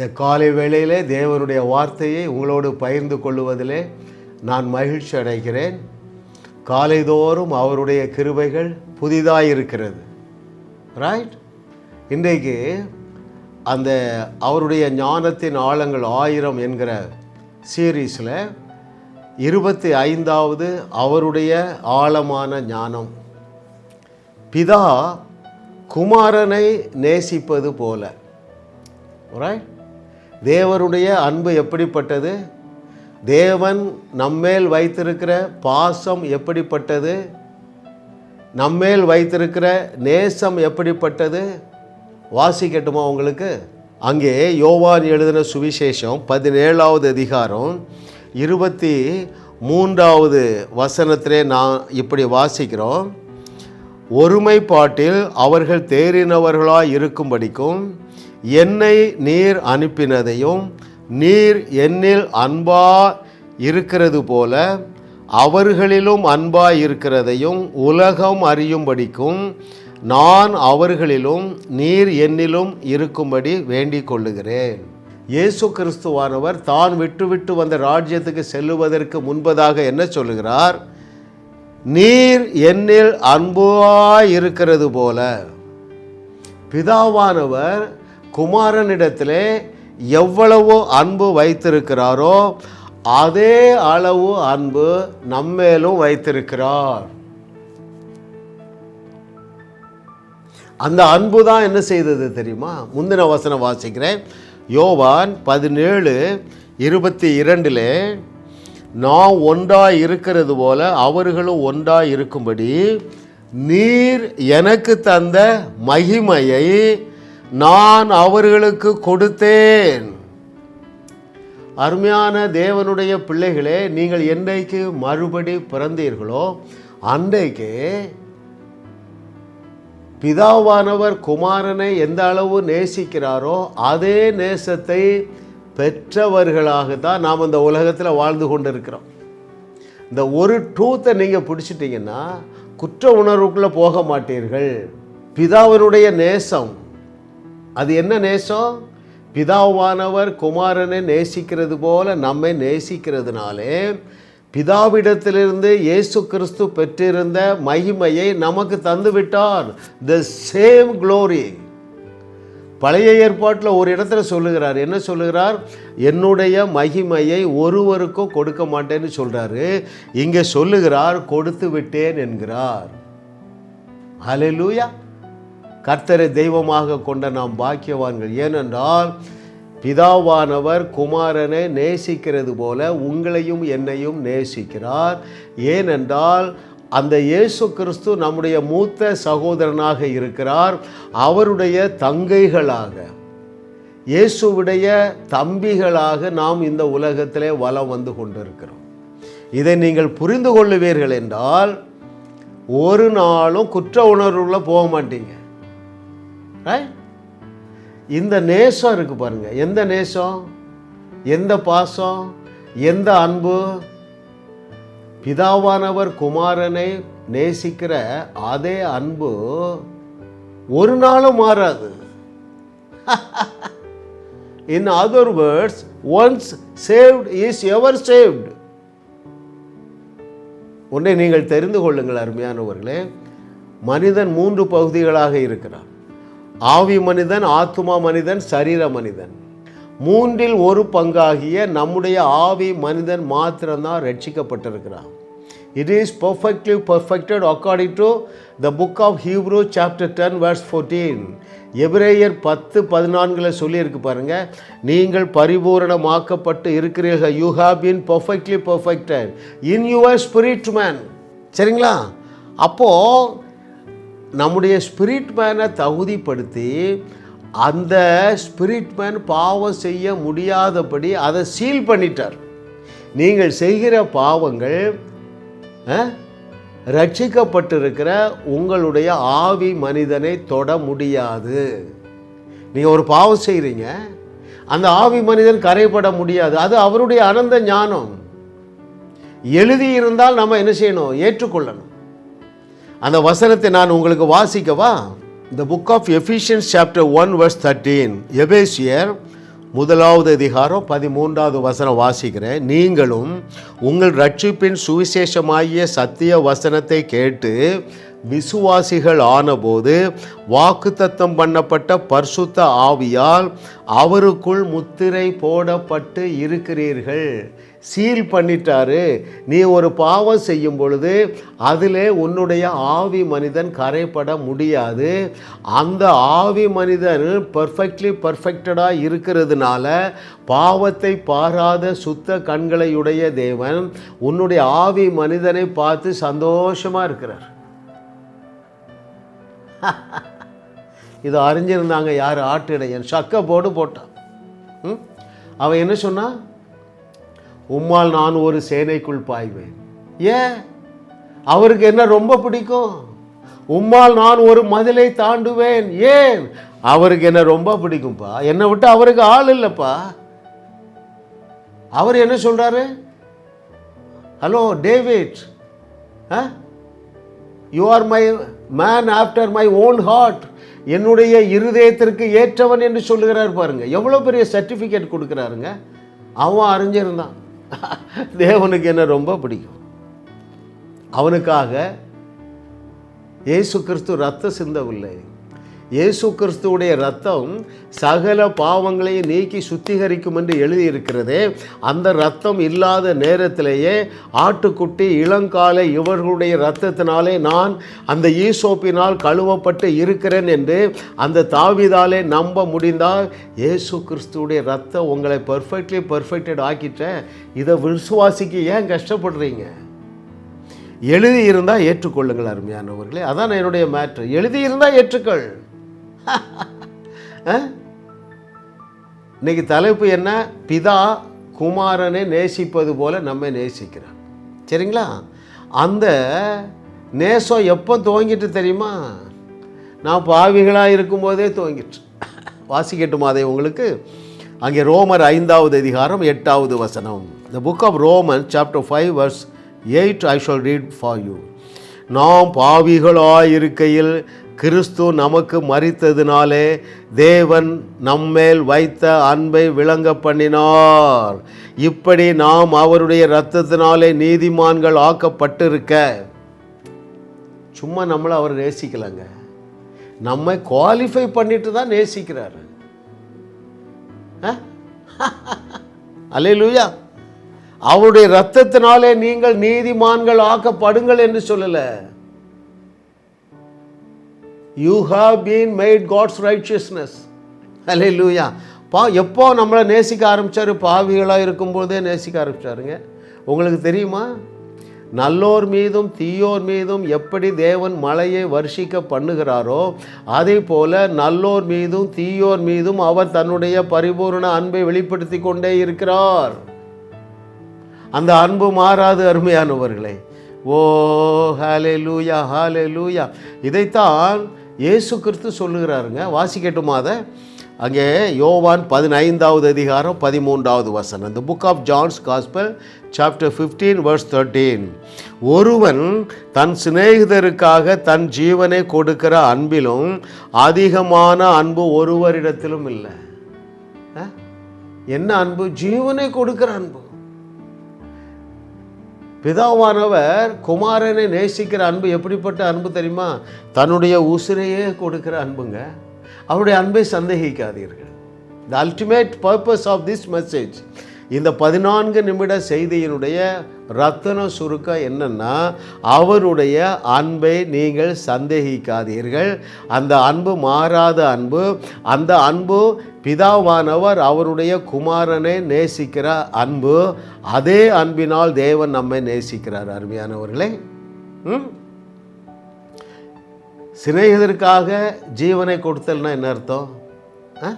இந்த காலை வேளையிலே தேவனுடைய வார்த்தையை உங்களோடு பகிர்ந்து கொள்ளுவதிலே நான் மகிழ்ச்சி அடைகிறேன். காலைதோறும் அவருடைய கிருபைகள் புதிதாக இருக்கிறது ரைட் இன்றைக்கு அந்த அவருடைய ஞானத்தின் ஆழங்கள் ஆயிரம் என்கிற சீரீஸில் இருபத்தி ஐந்தாவது அவருடைய ஆழமான ஞானம். பிதா குமாரனை நேசிப்பது போல. ரைட் தேவருடைய அன்பு எப்படிப்பட்டது? தேவன் நம்மேல் வைத்திருக்கிற பாசம் எப்படிப்பட்டது? நம்மேல் வைத்திருக்கிற நேசம் எப்படிப்பட்டது? வாசிக்கட்டுமா உங்களுக்கு? அங்கே யோவான் எழுதின சுவிசேஷம் பதினேழாவது அதிகாரம் இருபத்தி மூன்றாவது வசனத்திலே நான் இப்படி வாசிக்கிறோம். ஒருமைப்பாட்டில் அவர்கள் தேறினவர்களாக இருக்கும்படிக்கும் என்னை நீர் அனுப்பினதையும் நீர் என்னில் அன்பா இருக்கிறது போல அவர்களிலும் அன்பா இருக்கிறதையும் உலகம் அறியும்படிக்கும் நான் அவர்களிலும் நீர் என்னிலும் இருக்கும்படி வேண்டிக் கொள்ளுகிறேன். இயேசு கிறிஸ்துவானவர் தான் விட்டுவிட்டு வந்த ராஜ்யத்துக்கு செல்லுவதற்கு முன்பதாக என்ன சொல்லுகிறார்? நீர் என்னில் அன்புவாய் இருக்கிறது போல. பிதாவானவர் குமாரனிடத்திலே எவ்வளவு அன்பு வைத்திருக்கிறாரோ அதே அளவு அன்பு நம்மேலும் வைத்திருக்கிறார். அந்த அன்பு தான் என்ன செய்தது தெரியுமா? முந்தின வசனம் வாசிக்கிறேன். யோவான் பதினேழு இருபத்தி இரண்டில் நான் ஒன்றாக இருக்கிறது போல அவர்களும் ஒன்றாக இருக்கும்படி நீர் எனக்கு தந்த மகிமையை நான் அவர்களுக்கு கொடுத்தேன். அருமையான தேவனுடைய பிள்ளைகளே நீங்கள் என்றைக்கு மறுபடி பிறந்தீர்களோ அன்றைக்கு பிதாவானவர் குமாரனை எந்த அளவு நேசிக்கிறாரோ அதே நேசத்தை பெற்றவர்களாக தான் நாம் இந்த உலகத்தில் வாழ்ந்து கொண்டு இருக்கிறோம் இந்த ஒரு ட்ரூத்தை நீங்கள் பிடிச்சிட்டிங்கன்னா குற்ற உணர்வுக்குள்ளே போக மாட்டீர்கள். பிதாவினுடைய நேசம் அது என்ன நேசம்? பிதாவானவர் குமாரனை நேசிக்கிறது போல நம்மை நேசிக்கிறதுனாலே பிதாவிடத்திலிருந்து இயேசு கிறிஸ்து பெற்றிருந்த மகிமையை நமக்கு தந்துவிட்டார் த சேம் க்ளோரி பழைய ஏற்பாட்டில் ஒரு இடத்துல சொல்லுகிறார். என்ன சொல்லுகிறார்? என்னுடைய மகிமையை ஒருவருக்கும் கொடுக்க மாட்டேன்னு சொல்கிறாரு இங்கே சொல்லுகிறார் கொடுத்து விட்டேன் என்கிறார். ஹalleluya கர்த்தரை தெய்வமாக கொண்ட நாம் பாக்கியவான்கள். ஏனென்றால் பிதாவானவர் குமாரனை நேசிக்கிறது போல உங்களையும் என்னையும் நேசிக்கிறார். ஏனென்றால் அந்த இயேசு கிறிஸ்து நம்முடைய மூத்த சகோதரனாக இருக்கிறார். அவருடைய தங்கைகளாக இயேசுவுடைய தம்பிகளாக நாம் இந்த உலகத்திலே வலம் வந்து கொண்டிருக்கிறோம். இதை நீங்கள் புரிந்து கொள்ளுவீர்கள் என்றால் ஒரு நாளும் குற்ற உணர்வுள்ள போக மாட்டீங்க. இந்த நேசம் இருக்கு பாருங்க. எந்த நேசம்? எந்த பாசம்? எந்த அன்பு? பிதாவானவர் குமாரனை நேசிக்கிற அதே அன்பு ஒரு நாளும் மாறாது. In other words once saved is ever saved ஒன்றை நீங்கள் தெரிந்து கொள்ளுங்கள் அருமையானவர்களே. மனிதன் மூன்று பகுதிகளாக இருக்கிறான். ஆவி மனிதன் ஆத்துமா மனிதன் சரீர மனிதன். மூன்றில் ஒரு பங்காகிய நம்முடைய ஆவி மனிதன் மாத்திரம்தான் ரட்சிக்கப்பட்டிருக்கிறான். It is perfectly perfected according to the book of Hebrew chapter ten verse fourteen எபிரேயர் பத்து பதினான்கில் சொல்லியிருக்கு பாருங்க நீங்கள் பரிபூரணமாக்கப்பட்டு இருக்கிறீர்கள். You have been perfectly perfected in your spirit man சரிங்களா? அப்போது நம்முடைய ஸ்பிரிட் மேனை தகுதிப்படுத்தி அந்த ஸ்பிரிட் மேன் பாவம் செய்ய முடியாதபடி அதை சீல் பண்ணிட்டார். நீங்கள் செய்கிற பாவங்கள் ரட்சிக்கப்பட்டிருக்கிற உங்களுடைய ஆவி மனிதனை தொட முடியாது. நீங்கள் ஒரு பாவம் செய்கிறீங்க அந்த ஆவி மனிதன் கரைப்பட முடியாது. அது அவருடைய அனந்த ஞானம். எழுதியிருந்தால் நம்ம என்ன செய்யணும்? ஏற்றுக்கொள்ளணும். அந்த வசனத்தை நான் உங்களுக்கு வாசிக்கவா? இந்த book of Ephesians chapter one verse thirteen எபேசியர் முதலாவது அதிகாரம் பதிமூன்றாவது வசனம் வாசிக்கிறேன். நீங்களும் உங்கள் ரட்சிப்பின் சுவிசேஷமாகிய சத்திய வசனத்தை கேட்டு விசுவாசிகள் ஆனபோது வாக்குத்தத்தம் பண்ணப்பட்ட பர்சுத்த ஆவியால் அவருக்குள் முத்திரை போடப்பட்டு இருக்கிறீர்கள். சீல் பண்ணிட்டாரு. நீ ஒரு பாவம் செய்யும் பொழுது அதிலே உன்னுடைய ஆவி மனிதன் கரைப்பட முடியாது. அந்த ஆவி மனிதன் பர்ஃபெக்ட்லி பர்ஃபெக்டடாக இருக்கிறதுனால பாவத்தை பாராத சுத்த கண்களையுடைய தேவன் உன்னுடைய ஆவி மனிதனை பார்த்து சந்தோஷமாக இருக்கிறார். இது அறிஞ்சிருந்தாங்க யார்? ஆட்டிடையன். சக்க போடு போட்டான். ம்? அவன் என்ன சொன்னான் உம்மால் நான் ஒரு சேனைக்குள் பாய்வேன். ஏன்? அவருக்கு என்ன ரொம்ப பிடிக்கும்? உம்மால் நான் ஒரு மதிலை தாண்டுவேன். ஏன்? அவருக்கு என்ன ரொம்ப பிடிக்கும்ப்பா என்னை விட்டு அவருக்கு ஆள் இல்லைப்பா. அவர் என்ன சொல்றாரு? Hello David ah you are my man after my own heart என்னுடைய இருதயத்திற்கு ஏற்றவன் என்று சொல்லுகிறார் பாருங்க. எவ்வளோ பெரிய சர்டிஃபிகேட் கொடுக்குறாருங்க? அவன் அறிஞ்சிருந்தான். தேவனுக்கு என்ன ரொம்ப பிடிக்கும். அவனுக்காக இயேசு கிறிஸ்து ரத்த சிந்தவில்லை இயேசு கிறிஸ்துவுடைய ரத்தம் சகல பாவங்களையும் நீக்கி சுத்திகரிக்கும் என்று எழுதியிருக்கிறது அந்த ரத்தம் இல்லாத நேரத்திலேயே ஆட்டுக்குட்டி இளங்காலை இவர்களுடைய ரத்தத்தினாலே நான் அந்த ஈசோப்பினால் கழுவப்பட்டு இருக்கிறேன் என்று அந்த தாவிதாலே நம்ப முடிந்தால் இயேசு கிறிஸ்துவுடைய ரத்தம் உங்களை பர்ஃபெக்ட்லி பர்ஃபெக்டட் ஆக்கிட்டேன். இதை விசுவாசிக்கு ஏன் கஷ்டப்படுறீங்க? எழுதியிருந்தால் ஏற்றுக்கொள்ளுங்கள் அருமையானவர்களே. அதான் என்னுடைய மேட்ரு எழுதியிருந்தால் ஏற்றுக்கள். இன்னைக்கு தலைப்பு என்ன? பிதா குமாரனை நேசிப்பது போல நம்ம நேசிக்கிறான். சரிங்களா? அந்த நேசம் எப்போ துவங்கிட்டு தெரியுமா? நான் பாவிகளாக இருக்கும்போதே துவங்கிட்டு. வாசிக்கட்டுமா அதை உங்களுக்கு. அங்கே ரோமர் ஐந்தாவது அதிகாரம் எட்டாவது வசனம். The book of Roman chapter five verse eight I shall read for you நாம் பாவிகளாயிருக்கையில் கிறிஸ்து நமக்கு மறித்ததினாலே தேவன் நம்மேல் வைத்த அன்பை விளங்க பண்ணினார். இப்படி நாம் அவருடைய இரத்தத்தினாலே நீதிமான்கள் ஆக்கப்பட்டிருக்க. சும்மா நம்மளை அவர் நேசிக்கலைங்க. நம்மை குவாலிஃபை பண்ணிட்டு தான் நேசிக்கிறாரு. அல்லேலூயா. அவருடைய ரத்தத்தினாலே நீங்கள் நீதிமான்கள் ஆக்கப்படுங்கள் என்று சொல்லலை. You have been made God's righteousness அல்லேலூயா பா எப்போ நம்மளை நேசிக்க ஆரம்பிச்சாரு? பாவிகளாக இருக்கும்போதே நேசிக்க ஆரம்பிச்சாருங்க. உங்களுக்கு தெரியுமா? நல்லோர் மீதும் தீயோர் மீதும் எப்படி தேவன் மழையை வருஷிக்க பண்ணுகிறாரோ அதே போல நல்லோர் மீதும் தீயோர் மீதும் அவர் தன்னுடைய பரிபூர்ண அன்பை வெளிப்படுத்தி கொண்டே இருக்கிறார். அந்த அன்பு மாறாது அருமையானவர்களே. ஓ ஹாலே லூயா ஹாலே லூயா இதைத்தான் இயேசு கிறிஸ்து சொல்லுகிறாருங்க வாசிக்கட்டுமா அதை? அங்கே யோவான் பதினைந்தாவது அதிகாரம் பதிமூன்றாவது வசனம். இந்த book of John's gospel chapter fifteen verse thirteen ஒருவன் தன் சிநேகிதருக்காக தன் ஜீவனை கொடுக்கிற அன்பிலும் அதிகமான அன்பு ஒருவரிடத்திலும் இல்லை. ஆ? என்ன அன்பு? ஜீவனை கொடுக்கிற அன்பு. பிதாவானவர் குமாரனை நேசிக்கிற அன்பு எப்படிப்பட்ட அன்பு தெரியுமா? தன்னுடைய உசிரையே கொடுக்கிற அன்புங்க. அவருடைய அன்பை சந்தேகிக்காதீர்கள். The ultimate purpose of this message இந்த பதினான்கு நிமிட செய்தியினுடைய ரத்தன சுருக்கம் என்னென்னா அவருடைய அன்பை நீங்கள் சந்தேகிக்காதீர்கள். அந்த அன்பு மாறாத அன்பு. அந்த அன்பு பிதாவானவர் அவருடைய குமாரனை நேசிக்கிற அன்பு. அதே அன்பினால் தேவன் நம்மை நேசிக்கிறார் அருமையானவர்களே. ம்? சிநேகிதருக்காக ஜீவனை கொடுத்தல்னா என்ன அர்த்தம்? ஆ?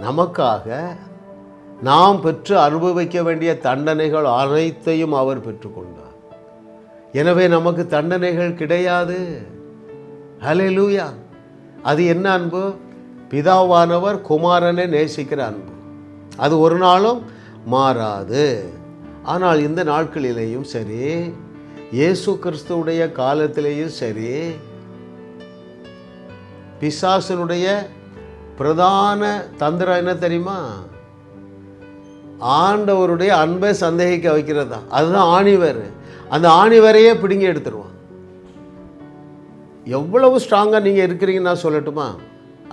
நமக்காக நாம் பெற்று அனுபவிக்க வேண்டிய தண்டனைகள் அனைத்தையும் அவர் பெற்றுக்கொண்டார். எனவே நமக்கு தண்டனைகள் கிடையாது. ஹalleluya அது என்ன அன்பு? பிதாவானவர் குமாரனை நேசிக்கிற அன்பு. அது ஒரு நாளும் மாறாது. ஆனால் இந்த நாட்களிலேயும் சரி இயேசு கிறிஸ்துவுடைய காலத்திலேயும் சரி பிசாசனுடைய பிரதான தந்திரம் என்ன தெரியுமா? ஆண்டவருடைய அன்பை சந்தேகிக்க வைக்கிறது? தான் அதுதான் ஆணிவர். அந்த ஆணிவரையே பிடுங்கி எடுத்துருவான். எவ்வளவு ஸ்ட்ராங்காக நீங்கள் இருக்கிறீங்கன்னா சொல்லட்டுமா?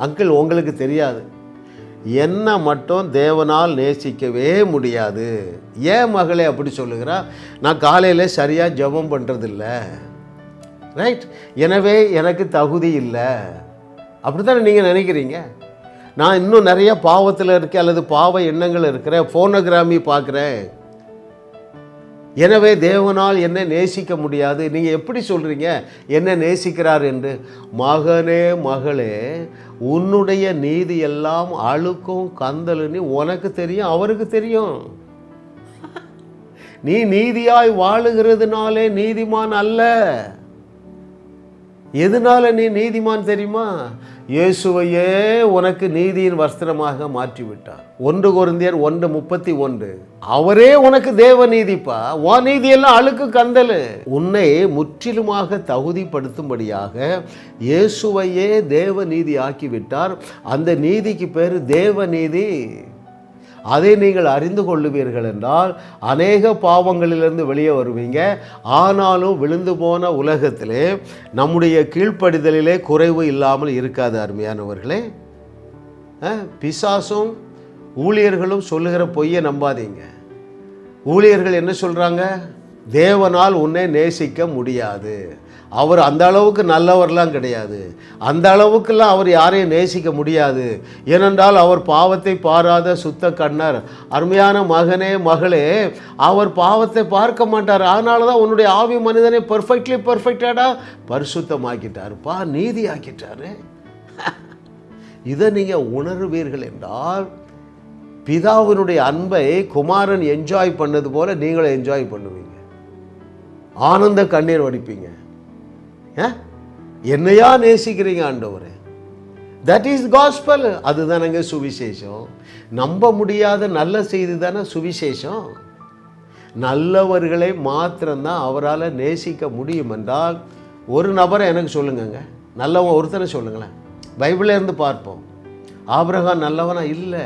அங்கிள் உங்களுக்கு தெரியாது. என்ன மட்டும் தேவனால் நேசிக்கவே முடியாது. ஏன் மகளே அப்படி சொல்லுகிறா? நான் காலையில் சரியாக ஜெபம் பண்ணுறதில்ல ரைட் எனவே எனக்கு தகுதி இல்லை. அப்படி தானே நீங்கள் நினைக்கிறீங்க? நான் இன்னும் நிறைய பாவத்தில் இருக்கேன் அல்லது பாவ எண்ணங்கள் இருக்கிறேன் ஃபோனோகிராமி பார்க்குறேன். எனவே தேவனால் என்ன நேசிக்க முடியாது. நீங்கள் எப்படி சொல்கிறீங்க என்ன நேசிக்கிறார் என்று. மகனே மகளே உன்னுடைய நீதி எல்லாம் அழுக்கும் கந்தலுன்னு உனக்கு தெரியும் அவருக்கு தெரியும். நீ நீதியாய் வாழுகிறதுனாலே நீதிமான் அல்ல. எதனால நீ நீதிமான் தெரியுமா? இயேசுவையே உனக்கு நீதியின் வஸ்திரமாக மாற்றி விட்டார் ஒன்று குருந்தியர் ஒன்று முப்பத்தி ஒன்று. அவரே உனக்கு தேவ நீதிப்பா? உன் நீதியெல்லாம் அழுக்கு கந்தலு உன்னை முற்றிலுமாக தகுதிப்படுத்தும்படியாக இயேசுவையே தேவ நீதி ஆக்கிவிட்டார் அந்த நீதிக்கு பேர் தேவ நீதி. அதை நீங்கள் அறிந்து கொள்ளுவீர்கள் என்றால் அநேக பாவங்களிலிருந்து வெளியே வருவீங்க. ஆனாலும் விழுந்து போன உலகத்திலே நம்முடைய கீழ்ப்படிதலிலே குறைவு இல்லாமல் இருக்காது அருமையானவர்களே. பிசாசும் ஊழியர்களும் சொல்லுகிற பொய்யை நம்பாதீங்க. ஊழியர்கள் என்ன சொல்கிறாங்க தேவனால் உன்னை நேசிக்க முடியாது. அவர் அந்த அளவுக்கு நல்லவர்லாம் கிடையாது. அந்த அளவுக்கெல்லாம் அவர் யாரையும் நேசிக்க முடியாது. ஏனென்றால் அவர் பாவத்தை பாராத சுத்த கண்ணர் அருமையான மகனே மகளே அவர் பாவத்தை பார்க்க மாட்டார். அதனால தான் உன்னுடைய ஆவி மனிதனை பெர்ஃபெக்ட்லி பரிசுத்தமாக்கிட்டார். பா நீதி ஆக்கிட்டாரு இதை நீங்கள் உணர்வீர்கள் என்றால் பிதாவினுடைய அன்பை குமாரன் என்ஜாய் பண்ணது போல நீங்களும் என்ஜாய் பண்ணுவீங்க. ஆனந்த கண்ணீர் வடிப்பீங்க. என்னையா நேசிக்கிறீங்க ஆண்டவரே? தட் இஸ் காஸ்பல் அதுதானங்க சுவிசேஷம். நம்ப முடியாத நல்ல செய்தி தானே சுவிசேஷம். நல்லவர்களை மாத்திரம்தான் அவரால் நேசிக்க முடியும் என்றால் ஒரு நபரை எனக்கு சொல்லுங்கங்க. நல்லவன் ஒருத்தனை சொல்லுங்களேன். பைபிளில் இருந்து பார்ப்போம். ஆபிரகாம் நல்லவனா இல்லை.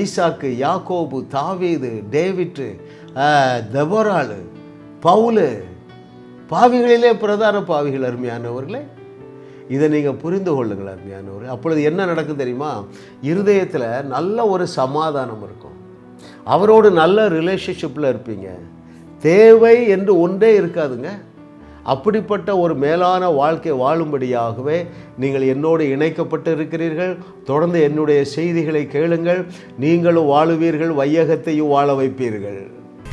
ஈசாக்கு யாக்கோபு தாவீது டேவிட்டு தெபராலு பவுலு பாவிகளிலே பிரதான பாவிகள் அருமையானவர்களே. இதை நீங்கள் புரிந்து கொள்ளுங்கள் அருமையானவர் அப்பொழுது என்ன நடக்கும் தெரியுமா? இருதயத்தில் நல்ல ஒரு சமாதானம் இருக்கும். அவரோடு நல்ல ரிலேஷன்ஷிப்பில் இருப்பீங்க. தேவை என்று ஒன்றே இருக்காதுங்க. அப்படிப்பட்ட ஒரு மேலான வாழ்க்கை வாழும்படியாகவே நீங்கள் என்னோடு இணைக்கப்பட்டு இருக்கிறீர்கள். தொடர்ந்து என்னுடைய செய்திகளை கேளுங்கள். நீங்களும் வாழுவீர்கள். வையகத்தையும் வாழ வைப்பீர்கள்.